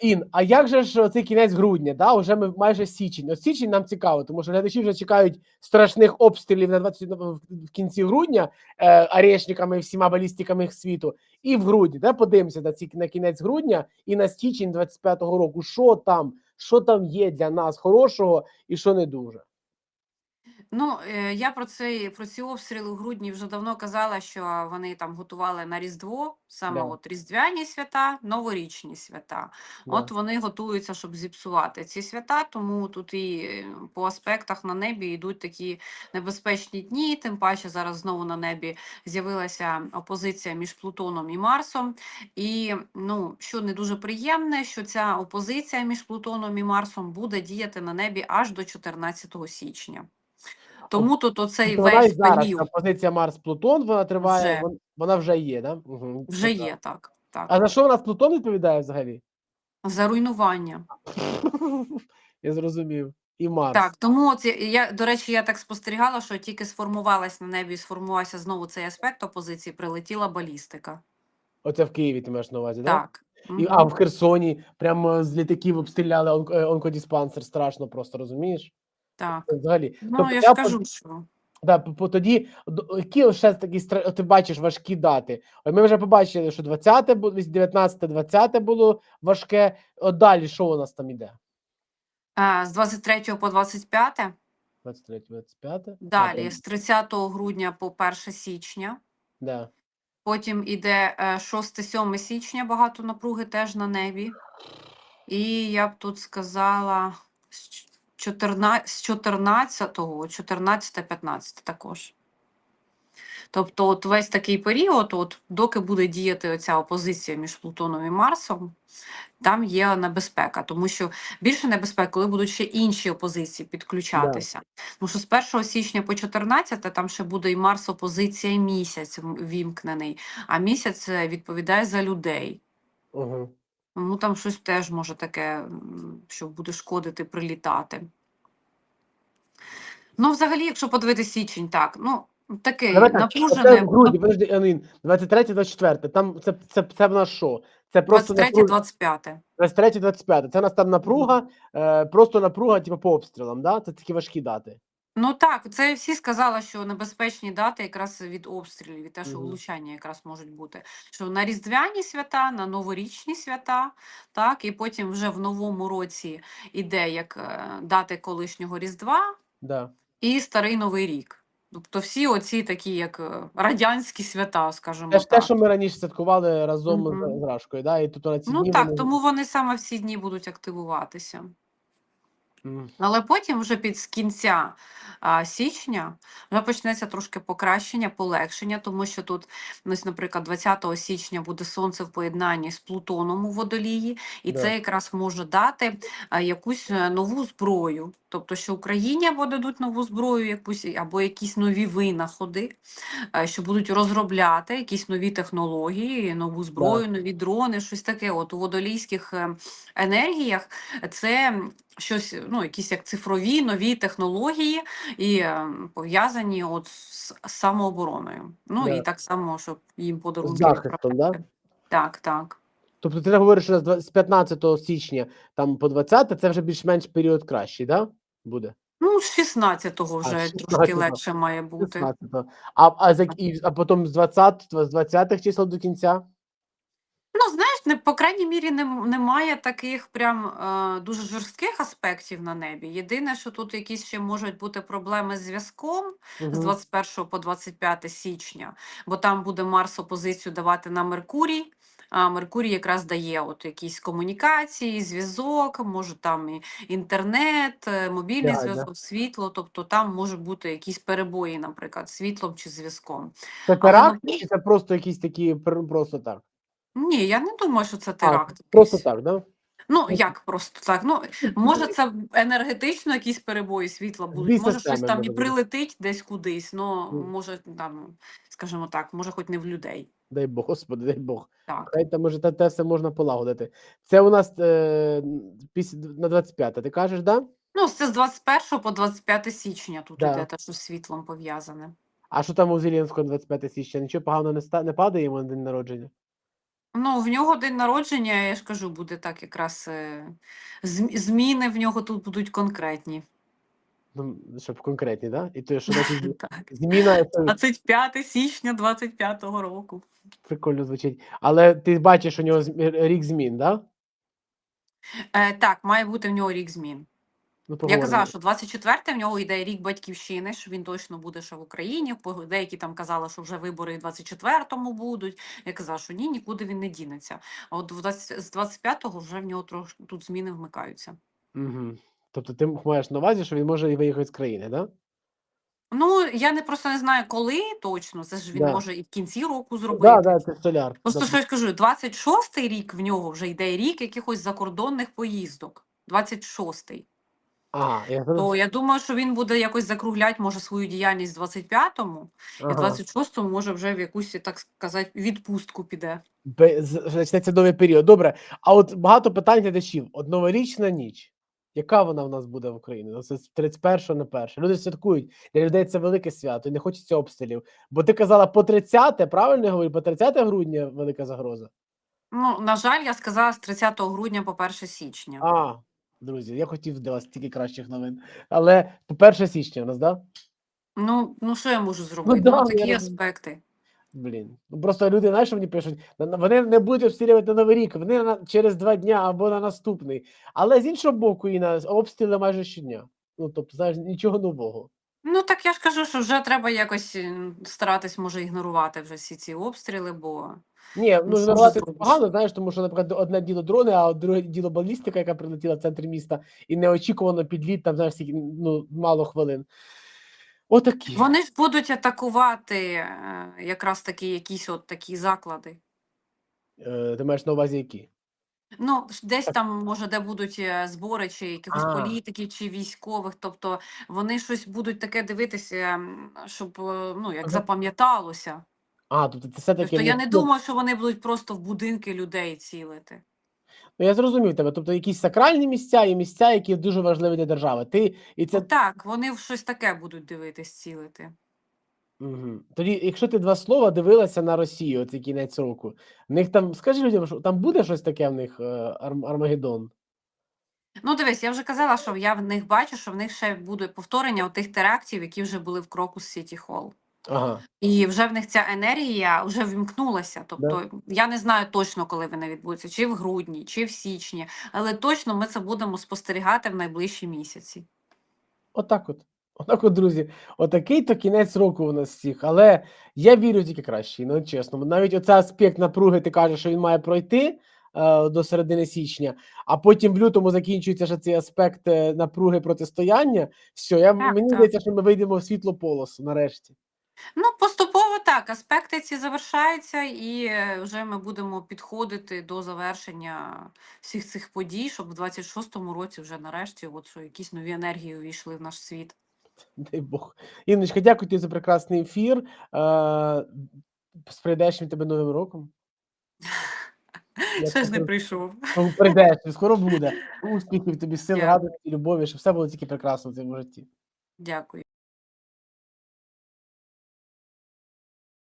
Ін, а як же ж цей кінець грудня? Да? Уже ми майже січень. От січень нам цікаво, тому що глядачі вже чекають страшних обстрілів на 20 в кінці грудня е, арешниками і всіма балістиками світу. І в грудні. Да? Подивимося на, ці, на кінець грудня і на січень 25-го року. Що там? Що там є для нас хорошого і що не дуже? Ну, е, я про це про ці обстріли у грудні вже давно казала, що вони там готували на Різдво, саме Да. от Різдвяні свята, новорічні свята. Да. От вони готуються, щоб зіпсувати ці свята, тому тут і е, по аспектах на небі йдуть такі небезпечні дні. Тим паче зараз знову на небі з'явилася опозиція між Плутоном і Марсом. І ну, що не дуже приємне, що ця опозиція між Плутоном і Марсом буде діяти на небі аж до 14 січня. Тому тут оцей Тобто вона весь зараз період позиція Марс-Плутон, вона триває, Вже. вон- вона вже є, да? Угу. вже є так. так. А за що у нас Плутон відповідає взагалі? За руйнування. Я зрозумів. І Марс. Так, тому от я- до речі, я так спостерігала, що тільки сформувалась на небі, сформувався знову цей аспект опозиції, прилетіла балістика. Оце в Києві ти маєш на увазі, да? Так. І, а в Херсоні прямо з літаків обстріляли е, онкодиспансер, страшно просто, розумієш? Так. Взагалі. Ну, Тобто я ж кажу, що Да, по- тоді, які ще такі ти бачиш важкі дати? Ми вже побачили, що 20 було, 19 20 було важке. От далі що у нас там іде? а, з 23 по 25, 23 25 далі з 30 грудня по 1 січня, Да. потім іде 6-7 січня, багато напруги теж на небі. І я б тут сказала 14, з 14, 14-15 також. Тобто, от весь такий період, от, доки буде діяти оця опозиція між Плутоном і Марсом, там є небезпека, тому що більше небезпека, коли будуть ще інші опозиції підключатися. Тому що з 1 січня по 14 там ще буде і Марс опозиція, і місяць вімкнений, а місяць е, відповідає за людей. Угу. Тому там щось теж може таке, що буде шкодити, прилітати. Ну, взагалі, якщо подивитися січень, так, ну, такий Давай так, напружене. в грудні, подожди, Анин, 23 24 там це, це, це в нас що? Це просто 23-25. 23 25 Це у нас там напруга, е, просто напруга, типу, по обстрілам, да? Це такі важкі дати. Ну так, це всі сказали, що небезпечні дати якраз від обстрілів, від те, що влучання якраз можуть бути. Що на різдвяні свята, на новорічні свята, так, і потім вже в новому році іде як е, дати колишнього Різдва Да. і Старий Новий рік. Тобто всі оці такі, як е, радянські свята, скажімо Це ж те, так. що ми раніше святкували разом Мгм. з Рашкою, да? і тут на ці Ну дні так, вони- тому вони саме в ці дні будуть активуватися. Але потім, вже під з кінця а, січня, вже почнеться трошки покращення, полегшення, тому що тут, ось, наприклад, 20 січня буде сонце в поєднанні з Плутоном у водолії, і Да. це якраз може дати а, якусь е, нову зброю. Тобто, що Україні або дадуть нову зброю, якусь, або якісь нові винаходи, е, що будуть розробляти якісь нові технології, нову зброю, нові дрони, щось таке. От у водолійських е, енергіях це щось, ну, якісь як цифрові нові технології і е, пов'язані от з самообороною. Ну Да. і так само, щоб їм З подарунки. захистом, да? Так, так. Тобто ти говориш, що з два- з 15 січня там по 20 це вже більш-менш період кращий, да? Буде? Ну, з 16-го вже трошки 16-го. легше має бути. 16 А, а, і, а потім з 20 з 20-х чисел до кінця? Ну, знаєш, не, по крайній мірі не, немає таких прям е, дуже жорстких аспектів на небі. Єдине, що тут якісь ще можуть бути проблеми з зв'язком з Мгм. 21 по 25 січня, бо там буде Марс опозицію давати на Меркурій. А Меркурій якраз дає от якісь комунікації, зв'язок, може там і інтернет, е, мобільний да. зв'язок, світло. Тобто там можуть бути якісь перебої, наприклад, світлом чи зв'язком. Це теракт, ну, чи це просто якісь такі пр- просто так? Ні, я не думаю, що це А, просто так, да? Ну, як просто так? Ну, може, це енергетично якісь перебої світла будуть, може, щось там і прилетить десь кудись, ну, може, там, скажімо так, може, хоч не в людей. Дай Бог, господи, дай Бог. Так. Хай там може те, те все можна полагодити. Це у нас е, після на 25, ти кажеш, да? Ну, це з 21 по 25 січня тут Да. іде те, що з світлом пов'язане. А що там у Зеленського на 25 січня? Нічого поганого не, ста, не падає йому на день народження? Ну, в нього день народження, я ж кажу, буде так якраз е, зм- зміни в нього тут будуть конкретні. Ну, щоб конкретні, да? І то, що значить Так. зміна це 25 січня 25-го року. прикольно звучить. Але ти бачиш у нього рік змін, да? Е, так, має бути в нього рік змін. Ну, Я казала, що 24 в нього йде рік батьківщини, що він точно буде ще в Україні. Деякі там казали, що вже вибори в 24-му будуть. Я казала, що ні, нікуди він не дінеться. А от 20 з 25-го вже в нього трошки тут зміни вмикаються. Угу. Тобто ти маєш на увазі, що він може і виїхати з країни, да? Ну, я не просто не знаю, коли точно. Це ж він Да. може і в кінці року зробити. Да, да, це столяр. Просто Да. що я кажу, 26-й рік в нього вже йде рік якихось закордонних поїздок. 26-й. Ага, я. То я думаю, що він буде якось закругляти, може, свою діяльність в 25-му, і в ага. 26-му, може, вже в якусь, так сказати, відпустку піде. Почнеться новий період. Добре. А от багато питань глядачів. От новорічна ніч. Яка вона в нас буде в Україні? Ну, Це з 31 на 1. Люди святкують. Для людей це велике свято і не хочеться обстрілів. Бо ти казала по 30, правильно я говорю? По 30 грудня велика загроза. Ну, на жаль, я сказала з 30 грудня по 1 січня. А, друзі, я хотів для вас тільки кращих новин. Але по 1 січня у нас, да? Ну, ну що я можу зробити? да, Ну, я такі розумію. аспекти. Блін. Ну просто люди, знаєш, мені пишуть, «На- на- вони не будуть обстрілювати на Новий рік, вони на, через два дня або на наступний. Але з іншого боку, і на обстріли майже щодня. Ну, тобто, знаєш, нічого нового. Ну, так я ж кажу, що вже треба якось м, старатись, може, ігнорувати вже всі ці обстріли, бо Ні, Ну, ну ігнорувати ж погано, знаєш, тому що, наприклад, одне діло дрони, а друге діло балістика, яка прилетіла в центр міста, і неочікувано підліт, там, знаєш, ну, мало хвилин. Отакі. вони ж будуть атакувати е, якраз такі якісь от такі заклади. Е, ти маєш на увазі які? Ну, десь там, може, де будуть е, збори чи якихось А. політиків чи військових, тобто вони щось будуть таке дивитися, щоб е, ну, як запам'яталося. А, тобто це все-таки. Тобто я не думаю, що вони будуть просто в будинки людей цілити. Ну, я зрозумів тебе. Тобто якісь сакральні місця і місця, які дуже важливі для держави. Ти і це так, вони в щось таке будуть дивитись, цілити. Угу. Тоді, якщо ти два слова дивилася на Росію, от кінець року, в них там, скажи людям, що там буде щось таке в них е, Арм- Армагеддон? Ну, дивись, я вже казала, що я в них бачу, що в них ще буде повторення тих терактів, які вже були в Крокус Сіті Холл. Ага. І вже в них ця енергія вже вімкнулася. Тобто я не знаю точно, коли вони відбудуться, чи в грудні, чи в січні, але точно ми це будемо спостерігати в найближчі місяці. Отак от. Отак от, друзі. Отакий то кінець року у нас всіх. Але я вірю тільки краще, ну чесно. Навіть оцей аспект напруги, ти кажеш, що він має пройти е, до середини січня, а потім в лютому закінчується ще цей аспект е, напруги протистояння. Все, я, Так, мені так. здається, що ми вийдемо в світло полосу нарешті. Ну, поступово так, аспекти ці завершаються, і е, вже ми будемо підходити до завершення всіх цих подій, щоб в 26-му році вже нарешті, от що якісь нові енергії увійшли в наш світ. Дай Бог. Інночка, дякую тобі за прекрасний ефір. Е, з прийдешнім тебе новим роком. Ще ж не прийшов. Прийдеш, скоро буде. Успіхів тобі, сил, радості, любові, щоб все було тільки прекрасно в цьому житті. Дякую.